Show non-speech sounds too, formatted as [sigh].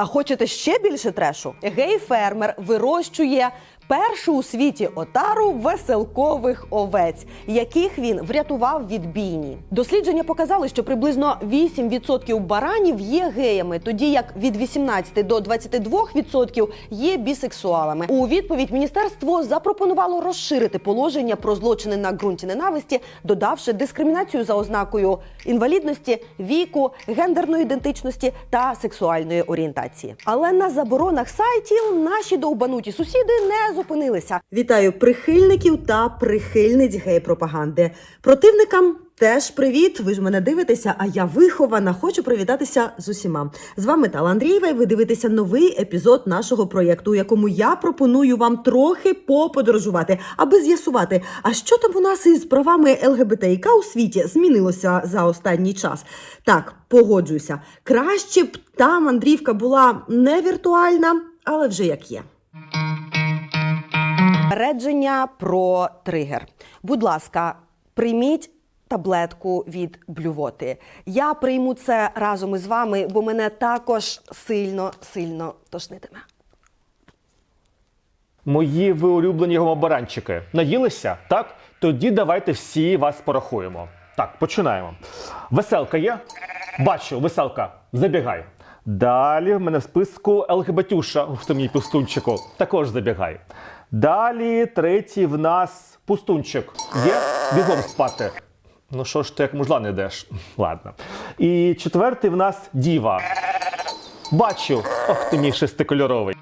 А хочете ще більше трешу? Гей-фермер вирощує першу у світі отару веселкових овець, яких він врятував від бійні. Дослідження показали, що приблизно 8% баранів є геями, тоді як від 18 до 22% є бісексуалами. У відповідь міністерство запропонувало розширити положення про злочини на ґрунті ненависті, додавши дискримінацію за ознакою інвалідності, віку, гендерної ідентичності та сексуальної орієнтації. Але на заборонах сайтів наші довбануті сусіди не зупинилися. Вітаю прихильників та прихильниць гей-пропаганди. Противникам теж привіт. Ви ж мене дивитеся, а я вихована. Хочу привітатися з усіма. З вами Тала Андрієва, і ви дивитеся новий епізод нашого проєкту, у якому я пропоную вам трохи поподорожувати, аби з'ясувати, а що там у нас із правами ЛГБТІК у світі змінилося за останній час. Так, погоджуюся. Краще б та мандрівка була не віртуальна, але вже як є. Попередження про тригер. Будь ласка, прийміть таблетку від блювоти. Я прийму це разом із вами, бо мене також сильно, сильно тошнитиме. Мої ви улюблені гомобаранчики. Наїлися? Так? Тоді давайте всі вас порахуємо. Так, починаємо. Веселка є? Бачу, веселка, забігай. Далі в мене в списку ЛГБТюша, в тому пустунчику, також забігай. Далі третій в нас пустунчик. Є? Бігом спати. Ну що ж ти як мужла не йдеш? [laughs] Ладно. І четвертий в нас діва. Бачу. Ох ти мій шестикольоровий.